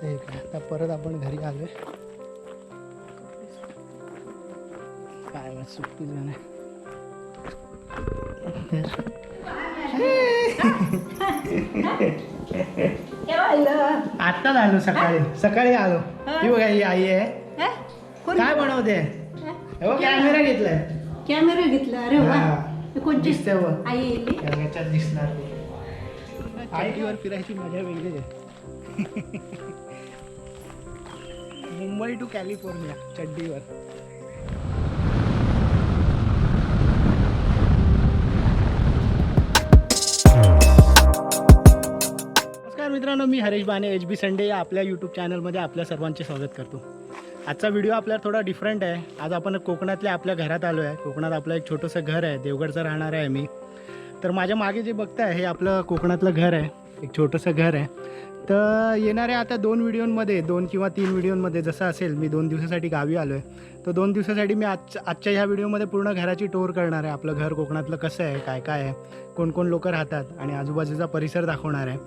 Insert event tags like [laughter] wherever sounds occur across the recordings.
ते काय आता परत आपण घरी आलोय. काय मग सुट्टी नाही आत्ताच आलो सकाळी. सकाळी आलो. ही बघा ही आई आहे. काय बनवते? हे? कॅमेरा घेतलाय. कॅमेरा घेतला. अरे वा. हा. कोणची दिसतंय बघ. आई याच्यात दिसणार आईवर फिरायची मजा वेगळी आहे. मुंबई टू कॅलिफोर्निया चड्डीवर. नमस्कार मित्रांनो मी हरेश बाने एच बी संडे या आपल्या यूट्यूब चॅनलमध्ये आपल्या सर्वांचे स्वागत करतो. आजचा व्हिडिओ आपल्याला थोडा डिफरंट आहे. आज आपण कोकणातल्या आपल्या घरात आलो आहे. कोकणात आपलं एक छोटंसं घर आहे. देवगडचं राहणार आहे मी तर माझ्या मागे जे बघताय हे आपलं कोकणातलं घर आहे. एक छोटंसं घर आहे. तर येणाऱ्या आता दोन व्हिडिओमध्ये दोन किंवा तीन व्हिडिओमध्ये जसं असेल मी दोन दिवसासाठी गावी आलो आहे तर दोन दिवसासाठी मी आज आजच्या ह्या व्हिडिओमध्ये पूर्ण घराची टूर करणार आहे. आपलं घर कोकणातलं कसं आहे काय काय आहे कोण कोण लोक राहतात आणि आजूबाजूचा परिसर दाखवणार आहे.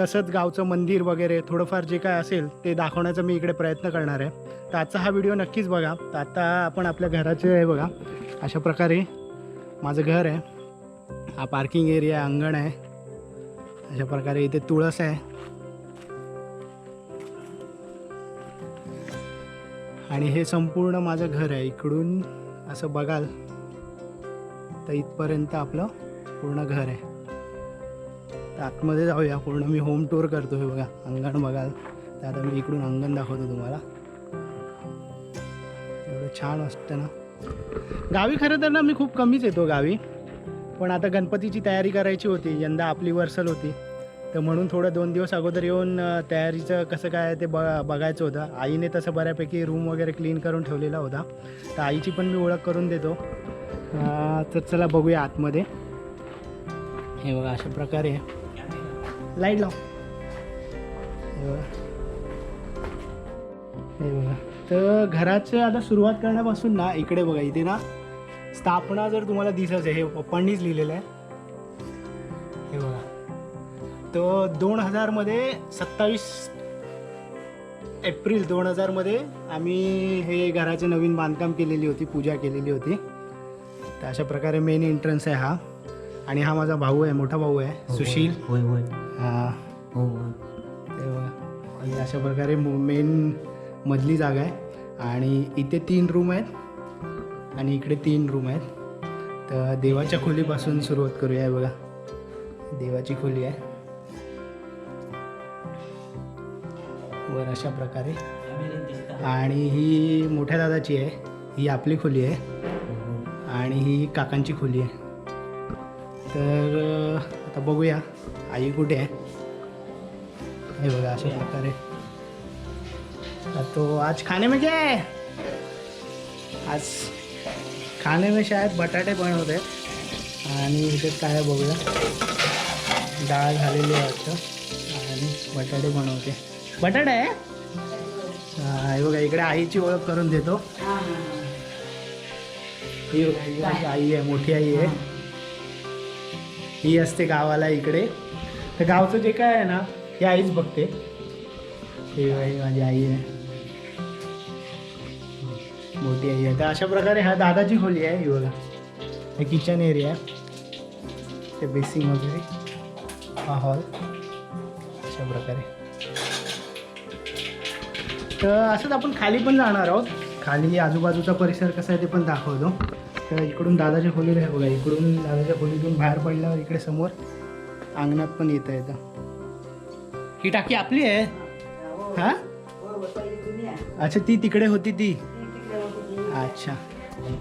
तसंच गावचं मंदिर वगैरे थोडंफार जे काय असेल ते दाखवण्याचा मी इकडे प्रयत्न करणार आहे. तर आजचा हा व्हिडिओ नक्कीच बघा. तर आता आपण आपल्या घराचे आहे बघा. अशा प्रकारे माझं घर आहे. हा पार्किंग एरिया आहे अंगण आहे. अशा प्रकारे इथे तुळस आहे. आणि हे संपूर्ण माझं घर आहे. इकडून असं बघाल तर इथपर्यंत आपलं पूर्ण घर आहे. तर आतमध्ये जाऊया. पूर्ण मी होम टूर करतो हे बघा. अंगण बघाल. तर आता मी इकडून अंगण दाखवतो तुम्हाला. एवढं छान असतं ना. गावी खरं तर ना मी खूप कमीच येतो गावी. पण आता गणपतीची तयारी करायची होती. यंदा आपली वर्सल होती. तर म्हणून थोडं दोन दिवस अगोदर येऊन तयारीचं कसं काय ते ब बघायचं होतं. आईने तसं बऱ्यापैकी रूम वगैरे क्लीन करून ठेवलेला होता. तर आईची पण मी ओळख करून देतो. तर चला बघूया आतमध्ये. हे बघा अशा प्रकारे. लाइट लाव. हे बघा. हे बघा. तर घराचं आता सुरुवात करण्यापासून ना इकडे बघा इथे ना स्थापना जर तुम्हाला दिसत आहे हे पप्पांनीच लिहिलेलं आहे. तर दोन हजारमध्ये सत्तावीस एप्रिल दोन हजारमध्ये आम्ही हे घराचे नवीन बांधकाम केलेली होती पूजा केलेली होती. तर अशा प्रकारे मेन एंट्रन्स आहे हा. आणि हा माझा भाऊ आहे मोठा भाऊ आहे सुशील. होय होय. हा. हो अशा प्रकारे मेन मधली जागा आहे. आणि इथे तीन रूम आहेत आणि इकडे तीन रूम आहेत. तर देवाच्या खोलीपासून सुरुवात करूया हे बघा. देवाची खोली आहे. वर अशा प्रकारे. आणि ही मोठ्या दादाची आहे. ही आपली खोली आहे. आणि ही काकांची खोली आहे. तर आता बघूया आई कुठे आहे. हे बघा अशा प्रकारे. तो आज खाने में क्या है आज खाने में शायद बटाटे बनवत. आणि इथे काय बघूया. डाळ झालेली आहे वाटतं. आणि बटाटे बनवते. बटाटा आहे? हा, बघा इकडे आईची ओळख करून देतो. ही ही. आई आहे मोठी आई आहे. ही असते गावाला इकडे. तर गावचं जे काय आहे ना हे आईच बघते. ही माझी आई आहे. मोठी आई आहे. तर अशा प्रकारे हा दादाची खोली आहे ही बघा. हे किचन एरिया आहे. ते बेसिंग वगैरे हा हॉल अशा प्रकारे. तर असंच आपण खाली पण जाणार आहोत. खाली आजूबाजूचा परिसर कसा आहे ते पण दाखवतो. तर इकडून दादाच्या खोलीला आहे बघा इकडून दादाच्या खोलीतून बाहेर पडल्यावर इकडे समोर अंगणात पण येता येतं. ही टाकी आपली आहे? हा? अच्छा ती तिकडे होती ती. अच्छा.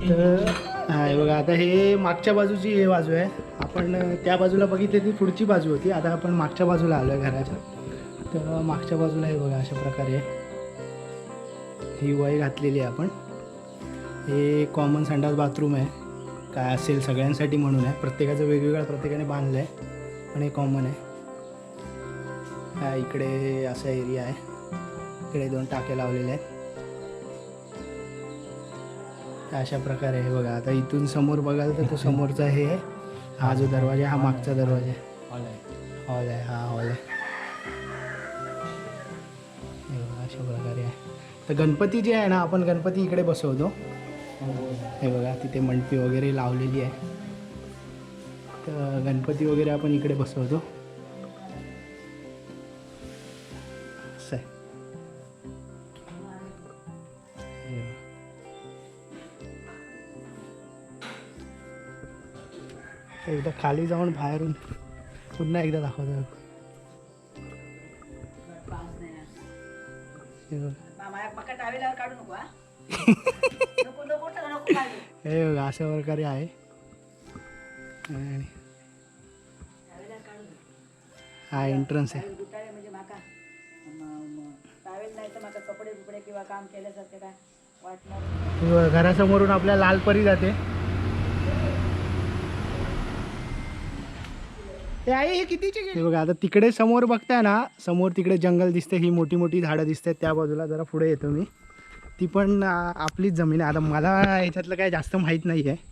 तर हा बघा आता हे मागच्या बाजूची हे बाजू आहे. आपण त्या बाजूला बघितली ती पुढची बाजू होती. आता आपण मागच्या बाजूला आलो आहे घराच्या. तर मागच्या बाजूला हे बघा अशा प्रकारे. ही वय घातलेली आहे आपण. हे कॉमन संडास बाथरूम आहे. काय असेल सगळ्यांसाठी म्हणून आहे. प्रत्येकाचं वेगवेगळं प्रत्येकाने बांधलं आहे पण हे कॉमन आहे. हा इकडे असा एरिया आहे. इकडे दोन टाके लावलेले आहेत. अशा प्रकारे आहे बघा. आता इथून समोर बघाल तर तो समोरचा हे आहे. हा जो दरवाजा आहे, हा मागचा दरवाजा आहे. हॉल आहे. हा हॉल आहे. तर गणपती जे आहे ना आपण गणपती इकडे बसवतो. हे बघा तिथे मंडपी वगैरे लावलेली आहे. तर गणपती वगैरे आपण इकडे बसवतो. एकदा खाली जाऊन बाहेरून पुन्हा एकदा दाखवतो. हे. बघा. [laughs] हे बघा अशा प्रकारे आहे. आणि हा एंट्रन्स आहे. कपडे बिपडे किंवा काम केल्यासारखे काय वाटणार? हे बघा, घरासमोरून आपल्या लालपरी जाते. हे आई हे कितीची हे बघा आता तिकडे समोर बघताय ना समोर तिकडे जंगल दिसते ही मोठी मोठी झाडं दिसतात त्या बाजूला जरा पुढे येतो मी. ती पण आ, आपलीच जमीन आहे. आता मला ह्याच्यातलं काय जास्त माहीत नाही आहे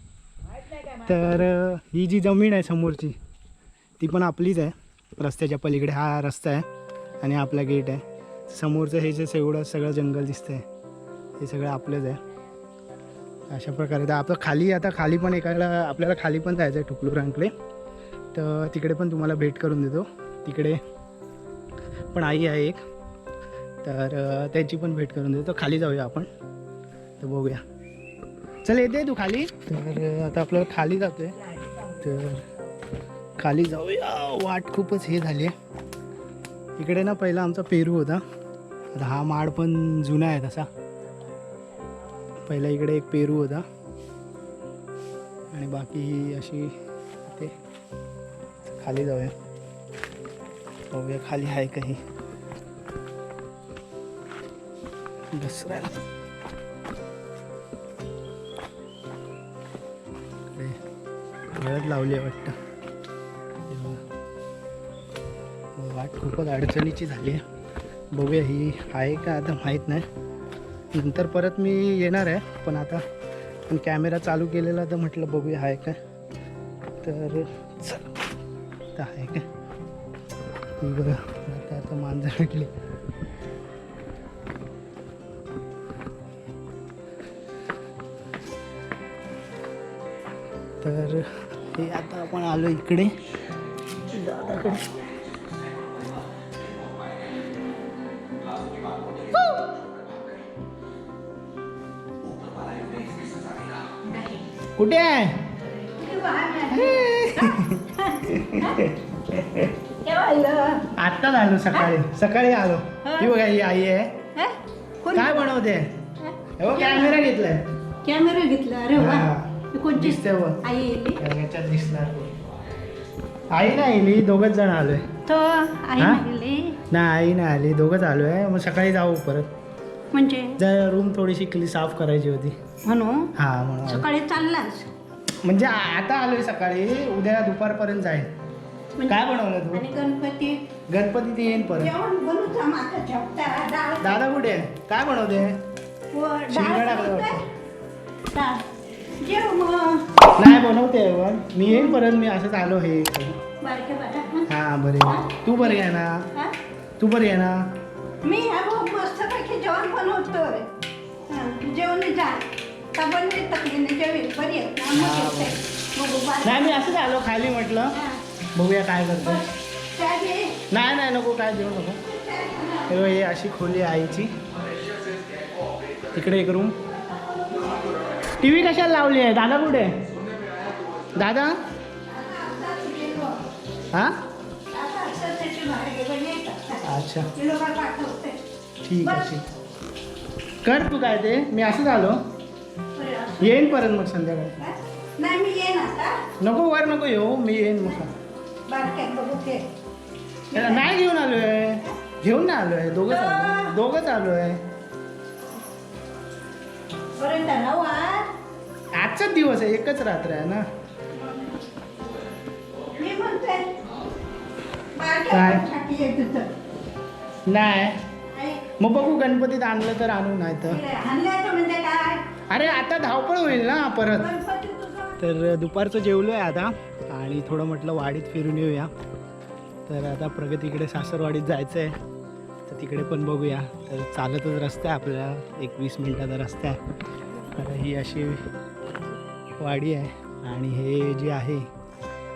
तर अ, ही जी जमीन आहे समोरची ती पण आपलीच आहे. रस्त्याच्या पलीकडे हा रस्ता आहे आणि आपला गेट आहे. समोरचं हे जे एवढं सगळं जंगल दिसतंय हे सगळं आपलंच आहे. अशा प्रकारे. तर आपलं खाली आता खाली पण एकाला आपल्याला खाली पण जायचं आहे ठुकलुरांकडे तर तिकडे पण तुम्हाला भेट करून देतो. तिकडे पण आई आहे एक. तर त्यांची त्याची पण भेट करून देतो. खाली जाऊया आपण. तर बघूया. चल येते तू खाली. तर आता आपल्याला खाली जातोय. तर खाली जाऊया. वाट खूपच हे झाली आहे. इकडे ना पहिला आमचा पेरू होता. आता हा माड पण जुना आहे तसा. पहिला इकडे एक पेरू होता. आणि बाकी ही अशी खाली जाऊया. बघूया खाली आहे काही घसरायला. इकडे लावली आहे वाटतं. वाट खूपच अडचणीची झाली आहे. बघूया ही आहे का आता माहीत नाही. नंतर परत मी येणार आहे पण आता पण कॅमेरा चालू केलेला तर म्हटलं बघूया आहे का तर चल. तर आहे का ही बघा आता आता मांजर भेटली तर हे आता आपण आलो इकडे. दादाकडे कुठे आहे? आत्ताच आलो सकाळी. सकाळी आलो. ही? बघा ही आई आहे. काय बनवते? हे? कॅमेरा घेतलाय. कॅमेरा घेतला? अरे वा. हा. ही कोणची? दिसते आई येली याच्यात दिसणार आई नाही आली दोघच जण आलोय. तो आई हा? मागली नाही आई नाही आली दोघंच आलोय. मग सकाळी जाऊ परत. म्हणजे? जर रूम थोडीशी क्ली साफ करायची होती. म्हणून? हा म्हणून. आलो. सकाळी चाललास? म्हणजे आता आलोय सकाळी उद्या दुपारपर्यंत जाईल. म्हणजे- काय बनवलं तू? आणि गणपती. गणपती ते येईन परत. जेवण बनवता माझा झपटा डाळ दादा कुठे आहे? काय बनवते? व डाळ शिंगा टाकलं बनवते. डाळ. जेव मग. नाही बनवते पण. मी येईन परत मी असंच आलो हे. बारके हा? बरे. तू बरी आहे ना. हा? तू बरी आहे ना. मी अगो मस्तपैकी जेवण बनवतोय. हा, जेवण जा. नाही मी असंच आलो खाली म्हटलं. बघूया काय करतो. नाही नाही नको काय देऊ नको. हे. अशी खोली आईची. तिकडे एक रूम टी व्ही कशाला लावली आहे? दादा कुठे? दादा? हा. अच्छा. ठीक आहे. ठीक. कर तू काय ते. मी असंच आलो. येईन परत मग संध्याकाळी? नाही मी येईन आता. नको वर नको येऊ. मी येईन मग बारक्यात बघू ते. त्याला नाही घेऊन आलोय. घेऊन नाही आलोय. दोघंच आलोय दोघंच आलोय बरं आजचाच दिवस आहे. एकच रात्र आहे ना. मी काय? बारक्यासाठी येत होतं. नाही. मग बघू गणपतीत आणलं तर आणू नाही तर आणल्याचं म्हणजे अरे आता धावपळ होईल ना परत. तर दुपारचं जेवलो आहे आता आणि थोडं म्हटलं वाडीत फिरून येऊया. तर आता प्रगतीकडे सासरवाडीत जायचं आहे तर तिकडे पण बघूया. तर चालतच रस्ता आहे आपल्याला. एक वीस मिनटाचा रस्ता आहे. तर ही अशी वाडी आहे. आणि हे जे आहे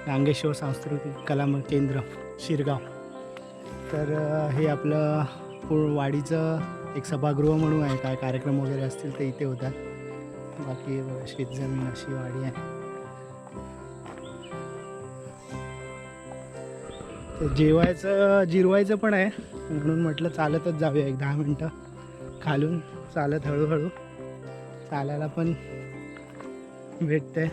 नांगेश्वर सांस्कृतिक कला केंद्र शिरगाव. तर हे आपलं पूर्ण वाडीचं एक सभागृह म्हणून आहे. काय कार्यक्रम वगैरे असतील ते इथे होतात. बाकी बघा शेतजमीन अशी वाडी आहे. तर जेवायचं जिरवायचं पण आहे. म्हणून म्हटलं चालतच जाऊया एक दहा मिनटं. खालून चालत हळूहळू. चालायला पण भेटते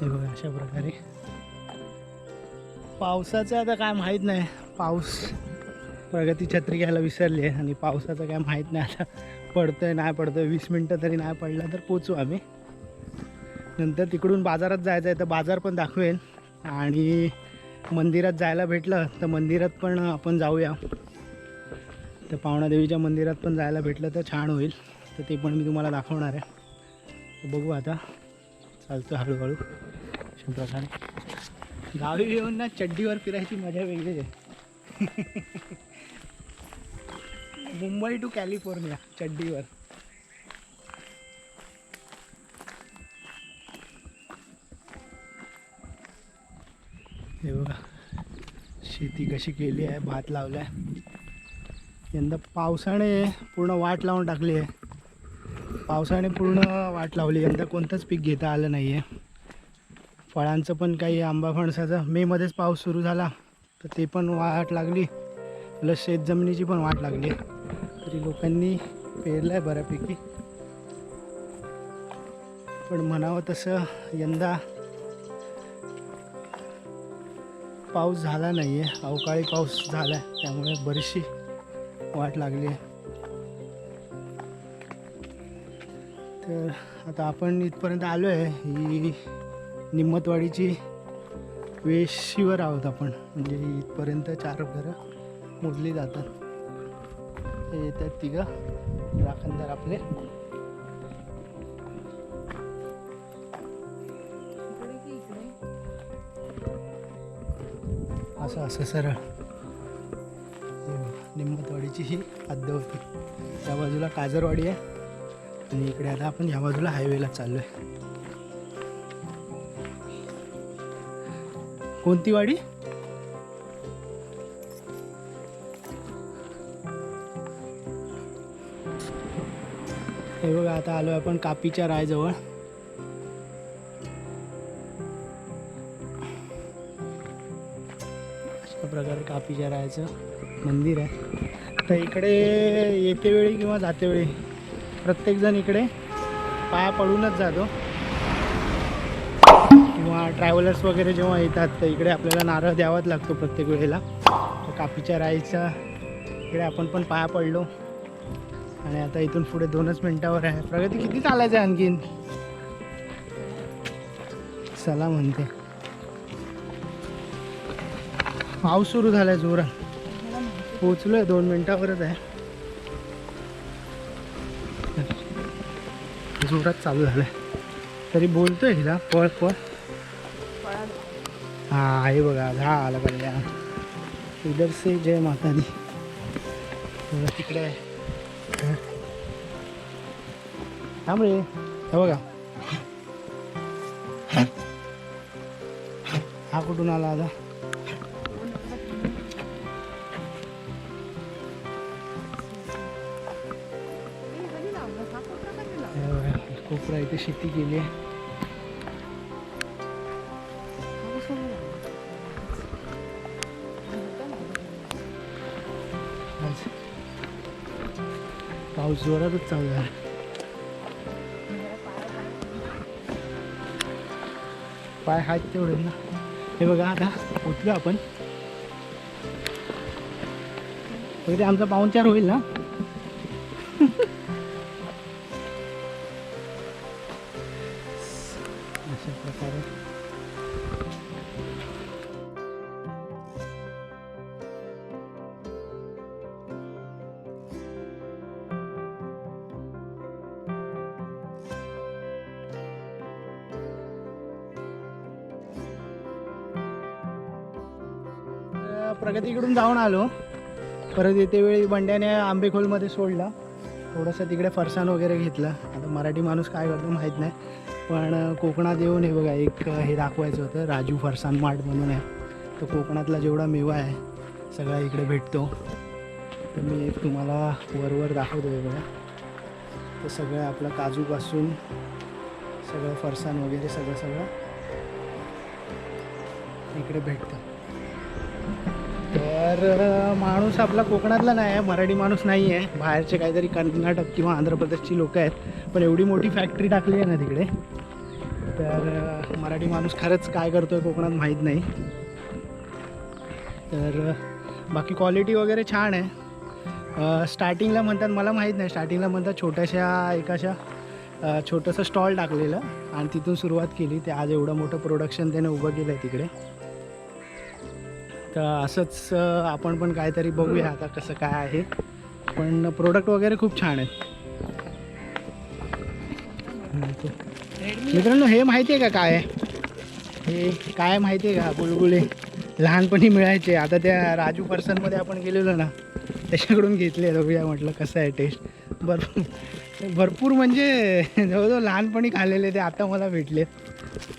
हे बघा अशा प्रकारे. पावसाचं आता काय माहीत नाही. पाऊस प्रगती छत्री घ्यायला विसरली आहे आणि पावसाचं काय माहीत नाही आता. पडतंय नाही पडतंय वीस मिनटं तरी नाही पडला तर पोचू आम्ही. नंतर तिकडून बाजारात जायचं आहे तर बाजार पण दाखवेल आणि मंदिरात जायला भेटलं तर मंदिरात पण आपण जाऊया. तर पावणादेवीच्या मंदिरात पण जायला भेटलं तर छान होईल. तर ते पण मी तुम्हाला दाखवणार आहे. बघू आता. चालतो हळूहळू. अशा प्रकारे गावी येऊन ना चड्डीवर फिरायची मजा वेगळीच आहे. [laughs] Mumbai to California चड्डीवर. हे बघा शेती कशी केली आहे भात लावला आहे यंदा पावसाने पूर्ण वाट लावून टाकली आहे. पावसाने पूर्ण वाट लावली यंदा कोणतंच पीक घेता आलं नाही आहे फळांचं पण काही आंबा फणसाचं मेमध्येच पाऊस सुरू झाला तर ते पण वाट लागली. प्लस शेतजमिनीची पण वाट लागली. तरी लोकांनी पेरलं आहे बऱ्यापैकी. पण म्हणावं तसं यंदा पाऊस झाला नाही आहे अवकाळी पाऊस झाला आहे त्यामुळे बरीचशी वाट लागली आहे. तर आता आपण इथपर्यंत आलो आहे ही निम्मतवाडीची वेशीवर आहोत आपण. म्हणजे इथपर्यंत चार घरं मोजली जातात हे येतात तिघं. राखणदार आपले. असं असं सरळ. हे ही आद्य होती. त्या बाजूला काजरवाडी आहे. आणि इकडे आता आपण ह्या बाजूला हायवेला चाललो आहे कोणती वाडी? हे बघा आता आलो आपण कापीच्या रायजवळ. अशा प्रकारे कापीच्या रायचं मंदिर आहे. तर इकडे येते वेळी किंवा जाते वेळी प्रत्येकजण इकडे पाया पडूनच जातो. किंवा ट्रॅव्हलर्स वगैरे जेव्हा येतात तर इकडे आपल्याला नारळ द्यावाच लागतो प्रत्येक वेळेला. तर कापीच्या रायचा इकडे आपण पण पाया पडलो. आणि आता इथून पुढे दोनच मिनिटावर आहे. प्रगती किती चालायचं आहे आणखीन? चला म्हणते. पाऊस सुरू झालाय जोरात. पोचलोय दोन मिनिटावरच आहे. जोरात चालू झालंय. तरी बोलतोय हिला. पळ पळ. हा आहे बघा. झा आला पाहिजे इधर से जय माता दी. बघा तिकडे थांब हे बघा. हा कुठून आला आता? कोपरा इथे शेती केली आहे. पाऊस जोरातच चालू आहे. पाय हात तेवढे ना. हे बघा आता उठलो आपण. वगैरे आमचा पाहुणचार होईल ना. [laughs] अशा प्रकारे. प्रगतीकडून जाऊन आलो. परत येते वेळी बंड्याने आंबेखोलमध्ये सोडला. थोडंसं तिकडे फरसाण वगैरे घेतलं. आता मराठी माणूस काय करतो माहीत नाही. पण कोकणात येऊन हे बघा एक हे दाखवायचं होतं. राजू फरसाण मार्ट म्हणून आहे. तो कोकणातला जेवढा मेवा आहे सगळा इकडे भेटतो. तर मी एक तुम्हाला वरवर दाखवतो आहे बघा. तर सगळं आपलं काजूपासून सगळं फरसाण वगैरे सगळं सगळं इकडे भेटतं. तर माणूस आपला कोकणातला नाही आहे मराठी माणूस नाही आहे. बाहेरचे काहीतरी कर्नाटक किंवा आंध्र प्रदेशची लोकं आहेत पण एवढी मोठी फॅक्टरी टाकली आहे ना तिकडे. तर मराठी माणूस खरंच काय करतो आहे कोकणात माहीत नाही. तर बाकी क्वालिटी वगैरे छान आहे. स्टार्टिंगला म्हणतात मला माहीत नाही स्टार्टिंगला म्हणतात छोट्याशा एकाशा छोटंसं स्टॉल टाकलेलं. आणि तिथून सुरुवात केली. ते आज एवढं मोठं प्रोडक्शन त्याने उभं केलं आहे तिकडे. तर असंच आपण पण काहीतरी बघूया आता कसं काय आहे. पण प्रोडक्ट वगैरे खूप छान आहेत. मित्रांनो हे माहिती आहे का काय? हे काय माहिती आहे का? गुलगुले लहानपणी मिळायचे. आता त्या राजू पर्सनमध्ये आपण गेलेलो ना त्याच्याकडून घेतले. बघूया म्हटलं कसं आहे टेस्ट भरपूर भरपूर म्हणजे जवळजवळ लहानपणी खाल्लेले ते आता मला भेटले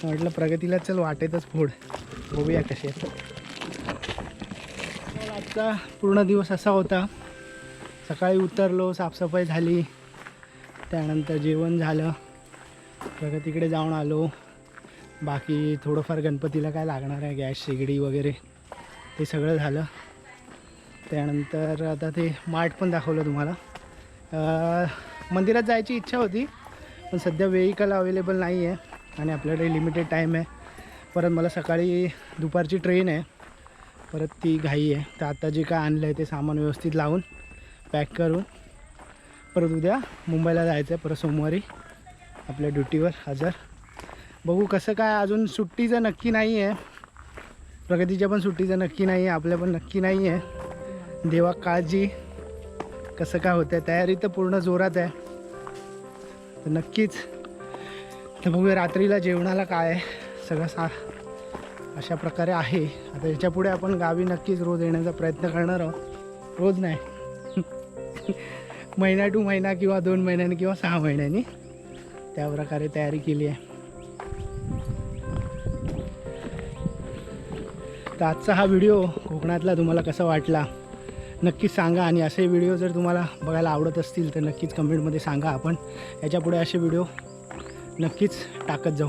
म्हटलं प्रगतीला चल वाटेतच फोड. बघूया कसे आजचा पूर्ण दिवस असा होता. सकाळी उतरलो साफसफाई झाली. त्यानंतर जेवण झालं. प्रगतीकडे जाऊन आलो. बाकी थोडंफार गणपतीला काय लागणार आहे? गॅस शेगडी वगैरे ते सगळं झालं. त्यानंतर आता ते माठ पण दाखवलं तुम्हाला. मंदिरात जायची इच्छा होती पण सध्या वेहिकल अवेलेबल नाही आहे आणि आपल्याकडे लिमिटेड टाईम आहे. परत मला सकाळी दुपारची ट्रेन आहे. परत ती घाई आहे. तर आता जे काय आणलं आहे ते सामान व्यवस्थित लावून पॅक करून परत उद्या मुंबईला जायचं आहे. परत सोमवारी आपल्या ड्युटीवर हजर. बघू कसं काय अजून सुट्टीचं नक्की नाही आहे. प्रगतीच्या पण सुट्टीचं नक्की नाही आहे. आपल्या पण नक्की नाही आहे. देवा काळजी. कसं काय होतं आहे तयारी तर पूर्ण जोरात आहे. तर नक्कीच. तर बघूया रात्रीला जेवणाला काय आहे. सगळं सा अशा प्रकारे आहे. आता याच्यापुढे आपण गावी नक्कीच रोज येण्याचा प्रयत्न करणार आहोत. रोज नाही. महिना टू महिना किंवा दोन महिन्यांनी किंवा सहा महिन्यांनी त्या प्रकारे तयारी केली आहे. तर आजचा हा व्हिडिओ कोकणातला तुम्हाला कसा वाटला? नक्कीच सांगा आणि असे व्हिडिओ जर तुम्हाला बघायला आवडत असतील तर नक्कीच कमेंटमध्ये सांगा. आपण याच्यापुढे असे व्हिडिओ नक्कीच टाकत जाऊ.